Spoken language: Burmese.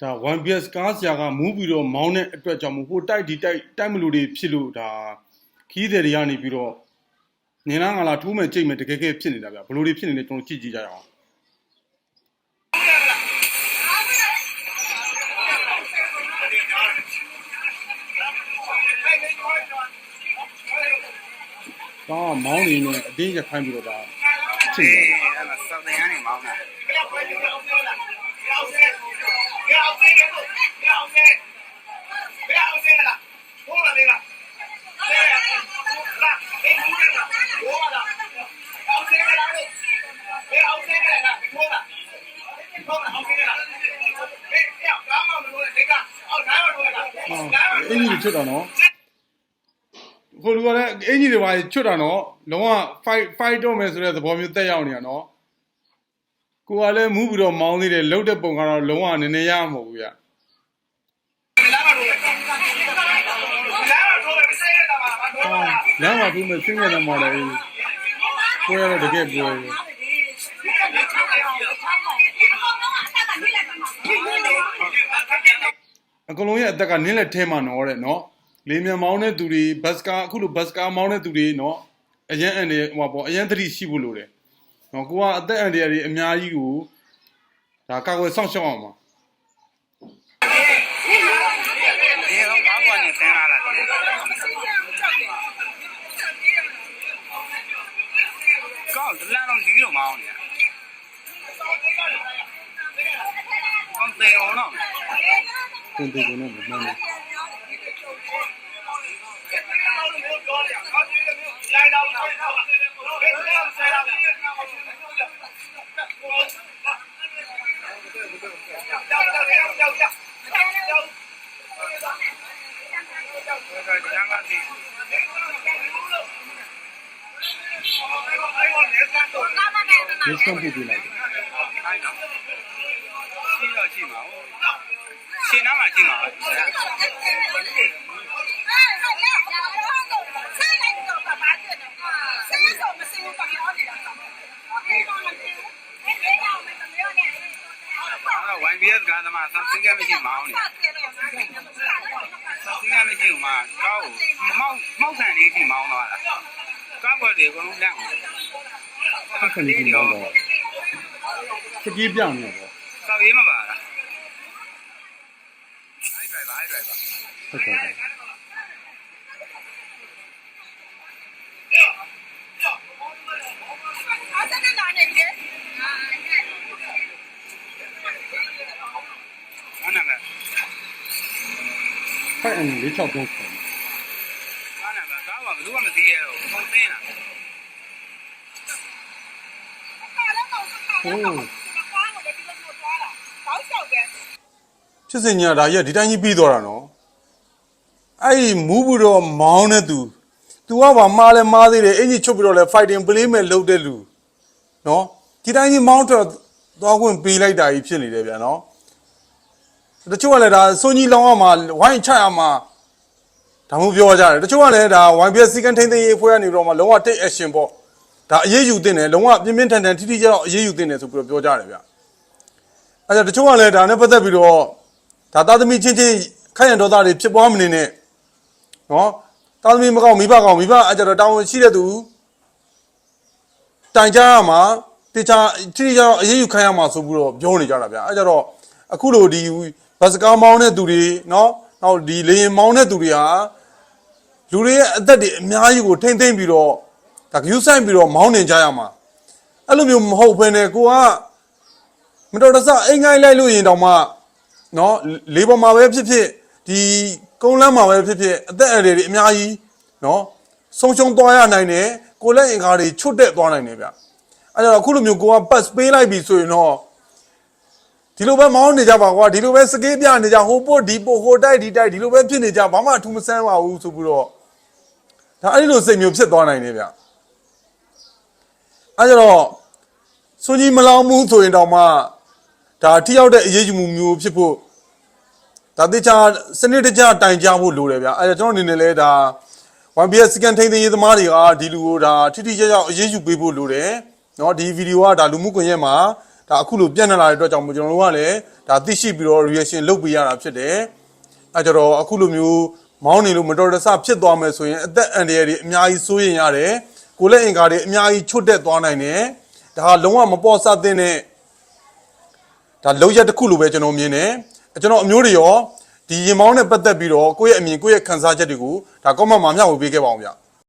ဒါ 1PS ကားဆရာကမူးပြီးတော့မောင်းတဲ့အတွက်ကြောင့်မို့ဟိုတိုက်ဒီတိုက်တိုက်မလို့တွေဖြစ်လို့ဒါခီးတယ်တွေကနေပြီးတော့နေလားငါလားထိုးမယ်ကြိတ်မယ်တကယ်ကဲဖြစ်နေတာဗျဘလို့တွေဖြစ်နေလဲကျွန်တော်ကြည့်ကြည့်ကြရအောင် ဒါကမောင်းနေနေအတင်းရခိုင်းပြီးတော့ဒါဖြစ်နေတယ်အဲ့ဒါစောက်တင်ကနေမောင်းတာဘယ်အောင်စဲဘယ်အောင်စဲဘယ်အောင်စဲဘယ်အောင်စဲဘယ်အောင်စဲလားဟိုးလာလေလားဘယ်လာဘယ်ဘူးလဲလားဟိုးလာအောင်စဲလားလေဘယ်အောင်စဲလားဟိုးလာဟိုးလာအောင်စဲလားဘယ်ရောက်ကောင်းအောင်လို့လေကအော်နိုင်ပါတော့လားဟုတ်အင်ကြီးတွေချွတ်တာနော် ဟိုလူကလည်းအင်ကြီးတွေပါချွတ်တာနော်လုံးဝ fight fight တော့မယ်ဆိုတဲ့သဘောမျိုးတက်ရောက်နေတာနော်ကိုကလည်းမူးပြီးတော့မောင်းသေးတယ်လှုပ်တဲ့ပုံကတော့လုံးဝနည်းနည်းရမှာမဟုတ်ဘူးဗျလာပါတော့လာပါတော့မစဲရတာပါဘာလို့လဲလမ်းမှာပြီးမဲ့ဆင်းရဲတယ်မော်တယ်ကိုရတော့တကယ်ပွဲအကလုံးရဲ့အသက်ကနင်းလက်ထဲမှာနော်တဲ့နော် လေမြန်မောင်းတဲ့သူတွေဘတ်စကာအခုလိုဘတ်စကာမောင်းတဲ့သူတွေနော်အရန်အန်တယ်ဟိုပေါ့အရန်သတိရှိဖို့လိုတယ်နော်ကိုကအသက်အန်တယ်တွေအများကြီးကိုဒါကာကွယ်စောင့်ရှောက်အောင်ပါဒီတော့ဘာကွာနေဆင်းလာတာကောက်တလန်တော့ဒီလိုမောင်းနေတာကောင်းတယ်အောင်တော့တင်တင်ကုန်တော့မမှန်ဘူး ရစ်ကွန်ပြပြလိုက်တယ်ခိုင်းတော့ရှိတော့ရှိမှာဟုတ်ရှင်နားမှာရှိမှာအဲ့ YBS ကသမားဆောင်းစင်းကမရှိမောင်းနေဆောင်းစင်းကမရှိဘူးမှာကောက်မောက်မောက်ဆန်လေးထိမောင်းသွားတာကောက်ွက်တွေအကုန်လုံးလန့်အောင် ဆက်ဆံနေတော့တော့စကြီးပြောင်းနေတော့ဆောက်ရေးမပါလားအဲ့ဒရိုင်ဘာအဲ့ဒရိုင်ဘာဆက်ဆံတယ်အဲ့နာမည်ဖိုက်အန်လေး6တုံးခေါ်အဲ့နာမည်ကောက်ကဘယ်သူမှမသိရတော့ပုံသိနေတာ ဖြစ်စင်ညာဒါကြီးကဒီတိုင်းကြီးပြီးသွားတာနော်အဲ့ဒီမူးပြီးတော့မောင်းတဲ့သူ तू ကပါမားလဲမားသေးတယ်အင်ကြီးချုပ်ပြီးတော့လဲ fighting play မဲ့လုပ်တဲ့လူနော်ဒီတိုင်းကြီးမောင်းထွက်သွားခွင့်ပေးလိုက်တာကြီးဖြစ်နေတယ်ဗျာနော်တချို့ကလည်းဒါစွန်ကြီးလောင်းအောင်မှာဝိုင်းချရမှာဒါမှမပြောကြတယ်တချို့ကလည်းဒါ YBS စီကန်ထိန်းသိမ်းရေးဖွဲ့ကနေတော့မှလုံးဝ take action ပေါ့ ဒါအရေးယူတင်တယ်လုံးဝပြင်းပြင်းထန်ထန်ထိထိကျတော့အရေးယူတင်တယ်ဆိုပြီးတော့ပြောကြတယ်ဗျအဲဒါတချို့ကလည်းဒါနဲ့ပတ်သက်ပြီးတော့ဒါသားသမီးချင်းချင်းခိုင်ရန်ဒေါသတွေဖြစ်ပွားမနေနဲ့နော်သားသမီးမကောင်းမိဘကောင်းမိဘအကြတော့တောင်းဝင်ရှိတဲ့သူတိုင်ကြရမှာတေချာထိထိကျတော့အရေးယူခိုင်းရမှာဆိုပြီးတော့ပြောနေကြတာဗျအဲကြတော့အခုလိုဒီဘတ်စကားမောင်းတဲ့သူတွေနော်နောက်ဒီလေရင်မောင်းတဲ့သူတွေဟာလူတွေရဲ့အသက်တွေအများကြီးကိုထိမ့်သိမ့်ပြီးတော့ ဒါကယူဆိုင်ပြီးတော့မောင်းနေကြရမှာအဲ့လိုမျိုးမဟုတ်ဘဲနဲ့ကိုကမတော်တဆအိမ်ငိုင်းလိုက်လို့ရင်တောင်မှနော်လေပေါ်မှာပဲဖြစ်ဖြစ်ဒီကုန်းလမ်းမှာပဲဖြစ်ဖြစ်အသက်အရွယ်တွေအများကြီးနော်ဆုံးရှုံးသွားရနိုင်တယ်ကိုလက်အင်္ကာတွေချွတ်တက်သွားနိုင်တယ်ဗျအဲ့တော့အခုလိုမျိုးကိုကပတ်ပေးလိုက်ပြီဆိုရင်တော့ဒီလိုပဲမောင်းနေကြပါကွာဒီလိုပဲစကေးပြနေကြဟိုပို့ဒီပို့ဟိုတိုက်ဒီတိုက်ဒီလိုပဲဖြစ်နေကြဘာမှအထူးမဆန်းပါဘူးဆိုပြီးတော့ဒါအဲ့ဒီလိုစိတ်မျိုးဖြစ်သွားနိုင်တယ်ဗျ အဲ့ကြတော့စွန်ကြီးမလောင်မှုဆိုရင်တော့မှဒါထိရောက်တဲ့အရေးယူမှုမျိုးဖြစ်ဖို့ ဒါတိကျစနစ်တကျတိုင်ကြားဖို့လိုတယ်ဗျအဲဒါကျွန်တော်အနေနဲ့လဲဒါ 1PS စကန်ထိန်သိမ်းရေးသမားတွေကဒီလူကိုဒါထိထိကျကျအရေးယူပေးဖို့လိုတယ်เนาะဒီဗီဒီယိုကဒါလူမှုကွန်ရက်မှာဒါအခုလိုပြန့်နှံ့လာတဲ့အတွက်ကြောင့်မို့ကျွန်တော်တို့ကလည်းဒါသိရှိပြီးတော့ reaction လုပ်ပေးရတာဖြစ်တယ်အဲကြတော့အခုလိုမျိုးမောင်းနေလို့မတော်တဆဖြစ်သွားမယ်ဆိုရင်အသက်အန္တရာယ်တွေအများကြီးစိုးရင်ရတယ် ကိုယ်လက်အင်္ကာတွေအများကြီးချွတ်တက်သွားနိုင်တယ်ဒါဟာလုံးဝမပေါ်ဆသင့်တဲ့ဒါလောက်ရက်တစ်ခုလိုပဲကျွန်တော်မြင်တယ်အဲကျွန်တော်အမျိုးတွေရောဒီရင်မောင်းနဲ့ပတ်သက်ပြီးတော့ကိုယ့်ရဲ့အမြင်ကိုယ့်ရဲ့ခံစားချက်တွေကိုဒါ comment မှာမျှဝေပေးခဲ့ပါအောင်ဗျ